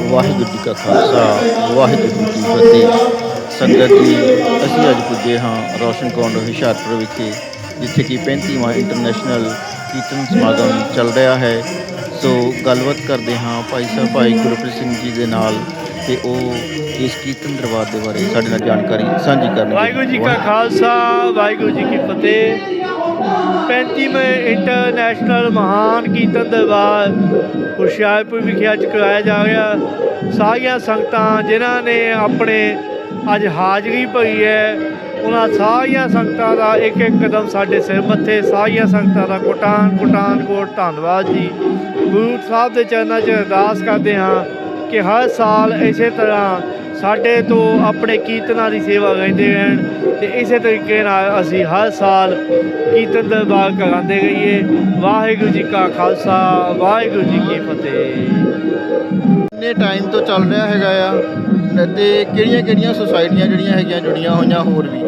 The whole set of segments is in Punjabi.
ਵਾਹਿਗੁਰੂ ਜੀ ਕਾ ਖਾਲਸਾ, ਵਾਹਿਗੁਰੂ ਜੀ ਕੀ ਫਤਿਹ। ਸੰਗਤ ਜੀ, ਅਸੀਂ ਅੱਜ ਪੁੱਜੇ ਹਾਂ ਰੋਸ਼ਨ ਕੌਂਡ ਹੁਸ਼ਿਆਰਪੁਰ ਵਿਖੇ, ਜਿੱਥੇ ਕਿ 35ਵਾਂ ਇੰਟਰਨੈਸ਼ਨਲ ਕੀਰਤਨ ਸਮਾਗਮ ਚੱਲ ਰਿਹਾ ਹੈ। ਸੋ ਗੱਲਬਾਤ ਕਰਦੇ ਹਾਂ ਭਾਈ ਸਾਹਿਬ, ਭਾਈ ਗੁਰਪ੍ਰੀਤ ਸਿੰਘ ਜੀ ਦੇ ਨਾਲ ਤੇ ਉਹ ਇਸ ਕੀਰਤਨ ਦਰਬਾਰ ਦੇ ਬਾਰੇ ਸਾਡੇ ਨਾਲ ਜਾਣਕਾਰੀ ਸਾਂਝੀ ਕਰਨਗੇ। ਵਾਹਿਗੁਰੂ ਜੀ ਕਾ ਖਾਲਸਾ, ਵਾਹਿਗੁਰੂ ਜੀ ਕੀ ਫਤਿਹ। 35ਵੇਂ ਇੰਟਰਨੈਸ਼ਨਲ ਮਹਾਨ ਕੀਰਤਨ ਦਰਬਾਰ ਹੁਸ਼ਿਆਰਪੁਰ ਵਿਖੇ ਅੱਜ ਕਰਾਇਆ ਜਾ ਰਿਹਾ। ਸਾਰੀਆਂ ਸੰਗਤਾਂ ਜਿਨ੍ਹਾਂ ਨੇ ਆਪਣੇ ਅੱਜ ਹਾਜ਼ਰੀ ਭਰੀ ਹੈ, ਉਹਨਾਂ ਸਾਰੀਆਂ ਸੰਗਤਾਂ ਦਾ ਇੱਕ ਇੱਕ ਕਦਮ ਸਾਡੇ ਸਿਰ ਮੱਥੇ, ਸਾਰੀਆਂ ਸੰਗਤਾਂ ਦਾ ਕੋਟਾਨ ਕੋਟਾਨ ਕੋਟ ਧੰਨਵਾਦ ਜੀ। ਗੁਰੂ ਸਾਹਿਬ ਦੇ ਚਰਨਾਂ 'ਚ ਅਰਦਾਸ ਕਰਦੇ ਹਾਂ। ਕਿ ਹਰ ਸਾਲ ਇਸੇ ਤਰ੍ਹਾਂ ਸਾਡੇ ਤੋਂ ਆਪਣੇ ਕੀਰਤਨਾਂ ਦੀ ਸੇਵਾ ਲੈਂਦੇ ਰਹਿਣ ਤੇ ਇਸੇ ਤਰੀਕੇ ਨਾਲ ਅਸੀਂ ਹਰ ਸਾਲ ਕੀਰਤਨ ਦਰਬਾਰ ਕਰਾਉਂਦੇ ਰਹੀਏ। ਵਾਹਿਗੁਰੂ ਜੀ ਕਾ ਖਾਲਸਾ, ਵਾਹਿਗੁਰੂ ਜੀ ਕੀ ਫਤਿਹ। ਕਿੰਨੇ ਟਾਈਮ ਤੋਂ ਚੱਲ ਰਿਹਾ ਹੈਗਾ ਆ ਤੇ ਕਿਹੜੀਆਂ ਕਿਹੜੀਆਂ ਸੁਸਾਇਟੀਆਂ ਜਿਹੜੀਆਂ ਹੈਗੀਆਂ ਜੁੜੀਆਂ ਹੋਈਆਂ ਹੋਰ ਵੀ।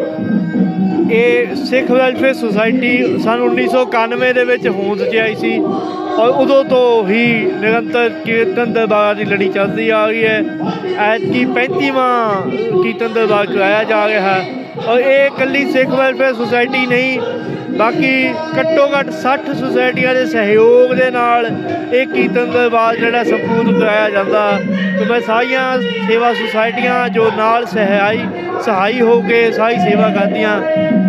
ਇਹ ਸਿੱਖ ਵੈਲਫੇਅਰ ਸੁਸਾਇਟੀ ਸਨ 1991 ਦੇ ਵਿੱਚ ਹੋਂਦ 'ਚ ਆਈ ਸੀ ਔਰ ਉਦੋਂ ਤੋਂ ਹੀ ਨਿਰੰਤਰ ਕੀਰਤਨ ਦਰਬਾਰ ਦੀ ਲੜੀ ਚੱਲਦੀ ਆ ਰਹੀ ਹੈ। ਐਤਕੀ 35ਵਾਂ ਕੀਰਤਨ ਦਰਬਾਰ ਕਰਾਇਆ ਜਾ ਰਿਹਾ ਹੈ। ਔਰ ਇਹ ਇਕੱਲੀ ਸਿੱਖ ਵੈਲਫੇਅਰ ਸੁਸਾਇਟੀ ਨਹੀਂ ਬਾਕੀ ਘੱਟੋ ਘੱਟ 60 ਸੁਸਾਇਟੀਆਂ ਦੇ ਸਹਿਯੋਗ ਦੇ ਨਾਲ ਇਹ ਕੀਰਤਨ ਦਰਬਾਰ ਜਿਹੜਾ ਸੰਪੂਰਨ ਕਰਾਇਆ ਜਾਂਦਾ। ਤੇ ਮੈਂ ਸਾਰੀਆਂ ਸੇਵਾ ਸੁਸਾਇਟੀਆਂ ਜੋ ਨਾਲ ਸਹਾਈ ਸਹਾਈ ਹੋ ਕੇ ਸਾਰੀ ਸੇਵਾ ਕਰਦੀਆਂ,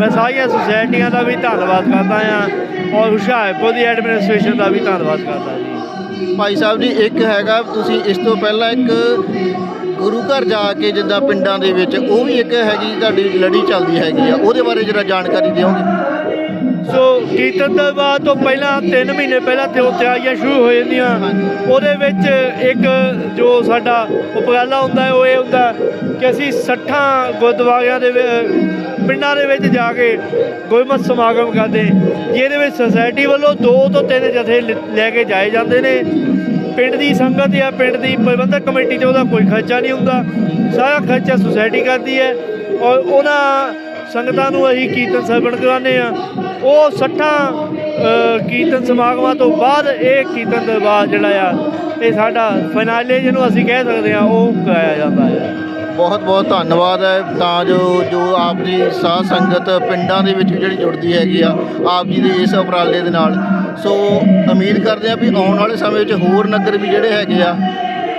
ਮੈਂ ਸਾਰੀਆਂ ਸੁਸਾਇਟੀਆਂ ਦਾ ਵੀ ਧੰਨਵਾਦ ਕਰਦਾ ਹਾਂ ਔਰ ਹੁਸ਼ਿਆਰਪੁਰ ਦੀ ਐਡਮਿਨਿਸਟ੍ਰੇਸ਼ਨ ਦਾ ਵੀ ਧੰਨਵਾਦ ਕਰਦਾ ਜੀ। ਭਾਈ ਸਾਹਿਬ ਜੀ, ਇੱਕ ਹੈਗਾ, ਤੁਸੀਂ ਇਸ ਤੋਂ ਪਹਿਲਾਂ ਇੱਕ ਗੁਰੂ ਘਰ ਜਾ ਕੇ ਜਿੱਦਾਂ ਪਿੰਡਾਂ ਦੇ ਵਿੱਚ, ਉਹ ਵੀ ਇੱਕ ਹੈਗੀ, ਤੁਹਾਡੀ ਲੜੀ ਚੱਲਦੀ ਹੈਗੀ ਆ। ਉਹਦੇ ਬਾਰੇ ਜਰਾ ਜਾਣਕਾਰੀ ਦਿਓਗੇ? ਸੋ ਕੀਰਤਨ ਤੋਂ ਬਾਅਦ ਤੋਂ ਪਹਿਲਾਂ 3 ਮਹੀਨੇ ਪਹਿਲਾਂ ਤੇ ਤਿਆਰੀਆਂ ਸ਼ੁਰੂ ਹੋ ਜਾਂਦੀਆਂ। ਉਹਦੇ ਵਿੱਚ ਇੱਕ ਜੋ ਸਾਡਾ ਉਪਰਾਲਾ ਹੁੰਦਾ ਹੈ, ਉਹ ਇਹ ਹੁੰਦਾ ਕਿ ਅਸੀਂ 60 ਗੁਰਦੁਆਰਿਆਂ ਦੇ ਪਿੰਡਾਂ ਦੇ ਵਿੱਚ ਜਾ ਕੇ ਗੁਰਮਤਿ ਸਮਾਗਮ ਕਰਦੇ ਜਿਹਦੇ ਵਿੱਚ ਸੁਸਾਇਟੀ ਵੱਲੋਂ ਦੋ ਤੋਂ ਤਿੰਨ ਜਥੇ ਲ- ਲੈ ਕੇ ਜਾਏ ਜਾਂਦੇ ਨੇ। ਪਿੰਡ ਦੀ ਸੰਗਤ ਜਾਂ ਪਿੰਡ ਦੀ ਪ੍ਰਬੰਧਕ ਕਮੇਟੀ ਤੇ ਉਹਦਾ ਕੋਈ ਖਰਚਾ ਨਹੀਂ ਹੁੰਦਾ। ਸਾਰਾ ਖਰਚਾ ਸੁਸਾਇਟੀ ਕਰਦੀ ਹੈ। ਔਰ ਉਹਨਾਂ ਸੰਗਤਾਂ ਨੂੰ ਅਸੀਂ ਕੀਰਤਨ ਸਰਵਣ ਕਰਾਉਂਦੇ ਆ ਉਹ 60 ਕੀਰਤਨ ਸਮਾਗਮਾਂ ਤੋਂ ਬਾਅਦ ਇਹ ਕੀਰਤਨ ਦਰਬਾਰ ਜਿਹੜਾ ਆ, ਇਹ ਸਾਡਾ ਫਾਈਨਾਲੇ ਜਿਹਨੂੰ ਅਸੀਂ ਕਹਿ ਸਕਦੇ ਆ ਉਹ ਕਰਾਇਆ ਜਾਂਦਾ ਹੈ। ਬਹੁਤ ਬਹੁਤ ਧੰਨਵਾਦ ਹੈ। ਤਾਂ ਜੋ ਜੋ ਆਪ ਦੀ ਸਾਧ ਸੰਗਤ ਪਿੰਡਾਂ ਦੇ ਵਿੱਚ ਜਿਹੜੀ ਜੁੜਦੀ ਹੈਗੀ ਆ, ਆਪ ਜੀ ਦੇ ਇਸ ਉਪਰਾਲੇ ਦੇ ਨਾਲ। ਸੋ ਉਮੀਦ ਕਰਦੇ ਆ ਵੀ ਆਉਣ ਵਾਲੇ ਸਮੇਂ ਵਿੱਚ ਹੋਰ ਨਗਰ ਵੀ ਜਿਹੜੇ ਹੈਗੇ ਆ,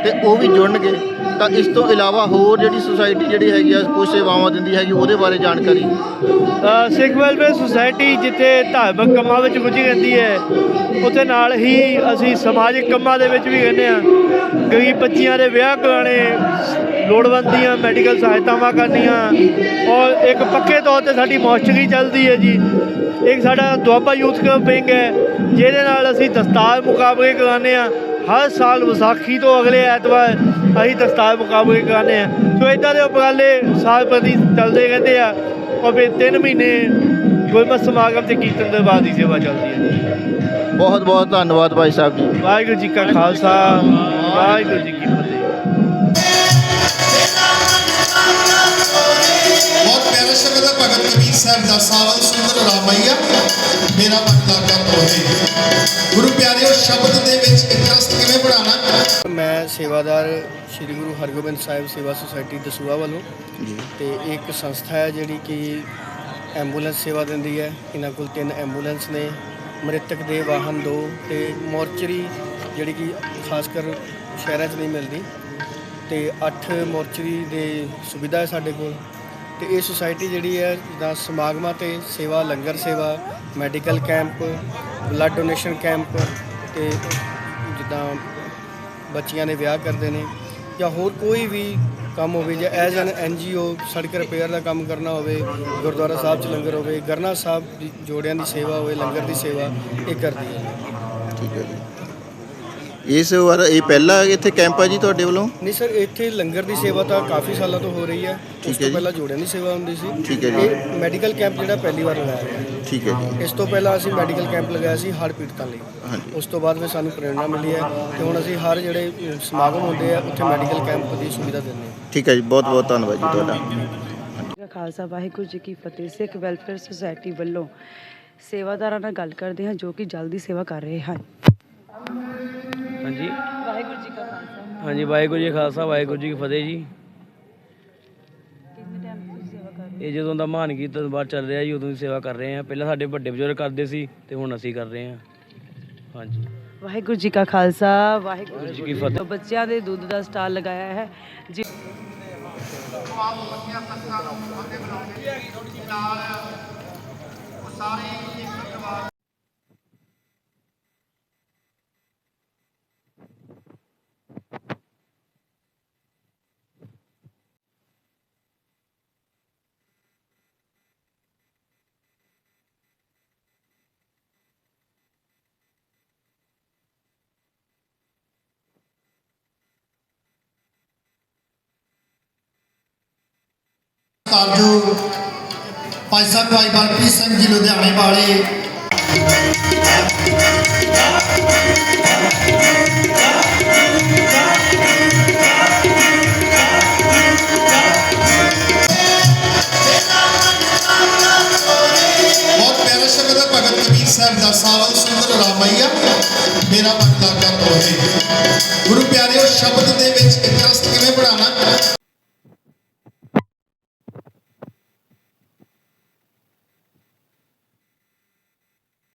ਤੇ ਉਹ ਵੀ ਜੁੜਨਗੇ। ਤਾਂ ਇਸ ਤੋਂ ਇਲਾਵਾ ਹੋਰ ਜਿਹੜੀ ਸੁਸਾਇਟੀ ਜਿਹੜੀ ਹੈਗੀ ਆ ਕੁਝ ਸੇਵਾਵਾਂ ਦਿੰਦੀ ਹੈਗੀ, ਉਹਦੇ ਬਾਰੇ ਜਾਣਕਾਰੀ? ਸਿੱਖ ਵੈਲਫੇਅਰ ਸੁਸਾਇਟੀ ਜਿੱਥੇ ਧਾਰਮਿਕ ਕੰਮਾਂ ਵਿੱਚ ਰੁੱਝੀ ਰਹਿੰਦੀ ਹੈ, ਉੱਥੇ ਨਾਲ ਹੀ ਅਸੀਂ ਸਮਾਜਿਕ ਕੰਮਾਂ ਦੇ ਵਿੱਚ ਵੀ ਰਹਿੰਦੇ ਆ ਗਰੀਬ ਬੱਚੀਆਂ ਦੇ ਵਿਆਹ ਕਰਾਣੇ ਲੋੜਵੰਦ ਦੀਆਂ ਮੈਡੀਕਲ ਸਹਾਇਤਾਵਾਂ ਕਰਨੀਆਂ, ਔਰ ਇੱਕ ਪੱਕੇ ਤੌਰ ਤੇ ਸਾਡੀ ਮੋਸਟਰੀ ਚੱਲਦੀ ਹੈ ਜੀ। ਇੱਕ ਸਾਡਾ ਦੁਆਬਾ ਯੂਥ ਕਲੱਬ ਹੈ, ਜਿਹਦੇ ਨਾਲ ਅਸੀਂ ਦਸਤਾਰ ਮੁਕਾਬਲੇ ਕਰਾਉਂਦੇ ਆ ਹਰ ਸਾਲ ਵਿਸਾਖੀ ਤੋਂ ਅਗਲੇ ਐਤਵਾਰ ਅਸੀਂ ਦਸਤਾਰ ਮੁਕਾਬਲੇ ਕਰਾਉਂਦੇ ਆ ਸੋ ਇਦਾਂ ਦੇ ਉਪਰਾਲੇ ਸਾਲ ਪ੍ਰਤੀ ਚੱਲਦੇ ਰਹਿੰਦੇ ਆ ਫਿਰ 3 ਮਹੀਨੇ ਗੁਰਮਤਿ ਸਮਾਗਮ ਤੇ ਕੀਰਤਨ ਦਰਬਾਰ ਦੀ ਸੇਵਾ ਚੱਲਦੀ ਹੈ ਬਹੁਤ ਬਹੁਤ ਧੰਨਵਾਦ ਭਾਈ ਸਾਹਿਬ ਜੀ। ਵਾਹਿਗੁਰੂ ਜੀ ਕਾ ਖਾਲਸਾ ਵਾਹਿਗੁਰੂ ਜੀ ਕੀ ਬਹੁਤ ਪਿਆਰਾ ਸ਼ਬਦ ਹੈ ਭਗਤ ਕਬੀਰ ਸਾਹਿਬ ਦਾ ਸਾਵਲ ਸੁੰਦਰ ਰਾਮਈਆ ਮੇਰਾ ਮਨ ਲਾਗਾ ਤੋਹੇ ਗੁਰੂ ਪਿਆਰਿਓ ਸ਼ਬਦ ਦੇ ਵਿੱਚ ਇੰਟਰਸਟ ਕਿਵੇਂ ਬਣਾਉਣਾ? ਮੈਂ ਸੇਵਾਦਾਰ ਸ੍ਰੀ ਗੁਰੂ ਹਰਗੋਬਿੰਦ ਸਾਹਿਬ ਸੇਵਾ ਸੁਸਾਇਟੀ ਦਸੂਆ ਵੱਲੋਂ ਤੇ ਇੱਕ ਸੰਸਥਾ ਹੈ ਜਿਹੜੀ ਕਿ ਐਂਬੂਲੈਂਸ ਸੇਵਾ ਦਿੰਦੀ ਹੈ। ਇਹਨਾਂ ਕੋਲ ਤਿੰਨ ਐਂਬੂਲੈਂਸ ਨੇ। ਮ੍ਰਿਤਕ ਦੇ ਵਾਹਨ ਦੋ ਤੇ ਮੋਰਚਰੀ ਜਿਹੜੀ ਕਿ ਖਾਸ ਕਰ ਸ਼ਹਿਰਾਂ 'ਚ ਨਹੀਂ ਮਿਲਦੀ। ਤੇ 8 ਮੋਰਚਰੀ ਦੇ ਸੁਵਿਧਾ ਹੈ ਸਾਡੇ ਕੋਲ। ਤੇ ਇਹ ਸੁਸਾਇਟੀ ਜਿਹੜੀ ਹੈ, ਜਿੱਦਾਂ ਸਮਾਗਮਾਂ ਤੇ ਸੇਵਾ, ਲੰਗਰ ਸੇਵਾ, medical camp, blood donation camp ਤੇ ਜਿੱਦਾਂ ਬੱਚੀਆਂ ਦੇ ਵਿਆਹ ਕਰਦੇ ਨੇ ਜਾਂ ਹੋਰ ਕੋਈ ਵੀ ਕੰਮ ਹੋਵੇ ਜਾਂ ਐਜ਼ ਐਨ ਐਨਜੀਓ ਸੜਕ ਰਿਪੇਅਰ ਦਾ ਕੰਮ ਕਰਨਾ ਹੋਵੇ, ਗੁਰਦੁਆਰਾ ਸਾਹਿਬ 'ਚ ਲੰਗਰ ਹੋਵੇ, ਗਰਨਾ ਸਾਹਿਬ ਦੀ ਜੋੜਿਆਂ ਦੀ ਸੇਵਾ ਹੋਵੇ, ਲੰਗਰ ਦੀ ਸੇਵਾ ਇਹ ਕਰਦੀ ਹੈ। ਠੀਕ ਹੈ ਜੀ। ਇਸ ਵਾਰ ਇਹ ਪਹਿਲਾ ਇੱਥੇ ਕੈਂਪ ਹੈ ਜੀ ਤੁਹਾਡੇ ਵੱਲੋਂ? ਨਹੀਂ ਸਰ ਇੱਥੇ ਲੰਗਰ ਦੀ ਸੇਵਾ ਤਾਂ ਕਾਫੀ ਸਾਲਾਂ ਤੋਂ ਹੋ ਰਹੀ ਹੈ ਠੀਕ ਹੈ ਤੋਂ ਜੀ। ਪਹਿਲਾਂ ਜੋੜਿਆਂ ਦੀ ਸੇਵਾ ਹੁੰਦੀ ਸੀ। ਠੀਕ ਹੈ ਜੀ। ਇਹ ਮੈਡੀਕਲ ਕੈਂਪ ਜਿਹੜਾ ਪਹਿਲੀ ਵਾਰ ਲਗਾਇਆ ਗਿਆ ਠੀਕ ਹੈ ਜੀ। ਇਸ ਤੋਂ ਪਹਿਲਾਂ ਅਸੀਂ ਮੈਡੀਕਲ ਕੈਂਪ ਲਗਾਇਆ ਸੀ ਹੜ੍ਹ ਪੀੜਤਾਂ ਲਈ। ਹਾਂਜੀ। ਉਸ ਤੋਂ ਬਾਅਦ ਫਿਰ ਸਾਨੂੰ ਪ੍ਰੇਰਣਾ ਮਿਲੀ ਹੈ ਤੇ ਹੁਣ ਅਸੀਂ ਹਰ ਜਿਹੜੇ ਅ, ਸਮਾਗਮ ਹੁੰਦੇ ਆ ਉੱਥੇ ਮੈਡੀਕਲ ਕੈਂਪ ਦੀ ਸੁਵਿਧਾ ਦਿੰਦੇ ਹਾਂ। ਠੀਕ ਹੈ ਜੀ ਬਹੁਤ ਬਹੁਤ ਧੰਨਵਾਦ ਜੀ ਤੁਹਾਡਾ। ਜੀ ਕਾ ਖਾਲਸਾ ਵਾਹਿਗੁਰੂ ਜੀ ਕੀ ਫਤਿਹ। ਸਿੱਖ ਵੈਲਫੇਅਰ ਸੁਸਾਇਟੀ ਵੱਲੋਂ ਸੇਵਾਦਾਰਾਂ ਨਾਲ ਗੱਲ ਕਰਦੇ ਹਾਂ ਜੋ ਕਿ ਜਲਦੀ ਸੇਵਾ ਕਰ ਰਹੇ ਹਨ। ਹਾਂਜੀ। ਵਾਹਿਗੁਰੂ ਜੀ ਕਾ ਖਾਲਸਾ। ਹਾਂਜੀ ਵਾਹਿਗੁਰੂ ਜੀ ਕਾ ਖਾਲਸਾ ਵਾਹਿਗੁਰੂ ਜੀ ਕੀ ਫਤਿਹ ਜੀ। ਕਿੰਨੇ ਟਾਈਮ ਤੋਂ ਤੁਸੀਂ ਸੇਵਾ ਕਰ ਰਹੇ ਇਹ ਜਦੋਂ ਦਾ ਮਹਾਨ ਕੀਰਤਨ ਬਾਅਦ ਚੱਲ ਰਿਹਾ ਜੀ ਉਦੋਂ ਦੀ ਸੇਵਾ ਕਰ ਰਹੇ ਹਾਂ। ਪਹਿਲਾਂ ਸਾਡੇ ਵੱਡੇ ਬਜ਼ੁਰਗ ਕਰਦੇ ਸੀ ਤੇ ਹੁਣ ਅਸੀਂ ਕਰ ਰਹੇ ਹਾਂ। ਹਾਂਜੀ। ਵਾਹਿਗੁਰੂ ਜੀ ਕਾ ਖਾਲਸਾ ਵਾਹਿਗੁਰੂ ਜੀ ਕੀ ਫਤਿਹ। ਬੱਚਿਆਂ ਦੇ ਦੁੱਧ ਦਾ ਸਟਾਲ ਲਗਾਇਆ ਹੈ। ਜੀ ਕਾਰਜੋ ਭਾਈ ਸਾਹਿਬ, ਭਾਈ ਬਲਪ੍ਰੀਤ ਸਿੰਘ ਜੀ, ਲੁਧਿਆਣੇ ਵਾਲੇ। ਬਹੁਤ ਪਿਆਰਾ ਸ਼ਬਦ ਹੈ ਭਗਤ ਕਬੀਰ ਸਾਹਿਬ ਦਾ ਸਾਵਲ ਸੁੰਦਰ ਰਾਮਈਆ, ਮੇਰਾ ਮਨ ਲਾਗਾ ਤੋਹੇ ਗੁਰੂ ਪਿਆਰਿਓ, ਸ਼ਬਦ ਦੇ ਵਿੱਚ ਇੰਟਰਸਟ ਕਿਵੇਂ ਬਣਾਉਣਾ?